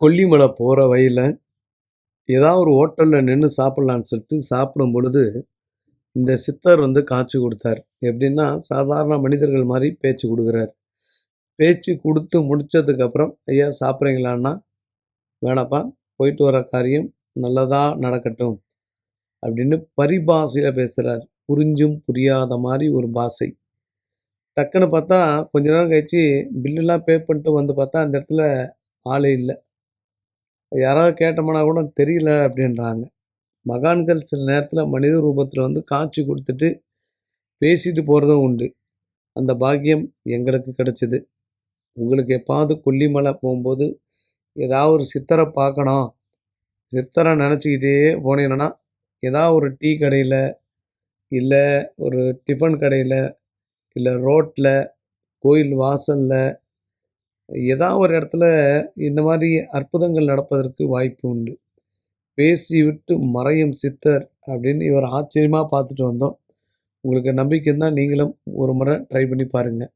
கொல்லிமலை போகிற வழியில் ஏதாவது ஒரு ஹோட்டலில் நின்று சாப்பிட்லான்னு சொல்லிட்டு சாப்பிடும் பொழுது இந்த சித்தர் வந்து காட்சி கொடுத்தார். எப்படின்னா சாதாரண மனிதர்கள் மாதிரி பேச்சு கொடுக்குறார். பேச்சு கொடுத்து முடித்ததுக்கப்புறம் ஐயா சாப்பிட்றீங்களான்னா வேணாப்பா போயிட்டு வர காரியம் நல்லதாக நடக்கட்டும் அப்படின்னு பரிபாஷையில் பேசுகிறார் புரிஞ்சும் புரியாத மாதிரி ஒரு பாஷை. டக்குன்னு பார்த்தா கொஞ்ச நேரம் கழிச்சு பில்லுலாம் பே பண்ணிட்டு வந்து பார்த்தா அந்த இடத்துல ஆளே இல்லை. யாராவது கேட்டோம்னா கூட தெரியல அப்படின்றாங்க. மகான்கள் சில நேரத்தில் மனித ரூபத்தில் வந்து காட்சி கொடுத்துட்டு பேசிட்டு போகிறதும் உண்டு. அந்த பாக்கியம் எங்களுக்கு கிடைச்சிது. உங்களுக்கு எப்பாவது கொல்லிமலை போகும்போது ஏதாவது ஒரு சித்தரை பார்க்கணும். சித்தரை நினச்சிக்கிட்டே போனீங்கன்னா ஏதாவது ஒரு டீ கடையில் இல்லை ஒரு டிஃபன் கடையில் இல்லை ரோட்டில் கோயில் வாசலில் ஏதாவது ஒரு இடத்துல இந்த மாதிரி அற்புதங்கள் நடப்பதற்கு வாய்ப்பு உண்டு. பேசிவிட்டு மறையும் சித்தர் அப்படின்னு இவர் ஆச்சரியமாக பார்த்துட்டு வந்தோம். உங்களுக்கு நம்பிக்கை தான் நீங்களும் ஒரு முறை ட்ரை பண்ணி பாருங்கள்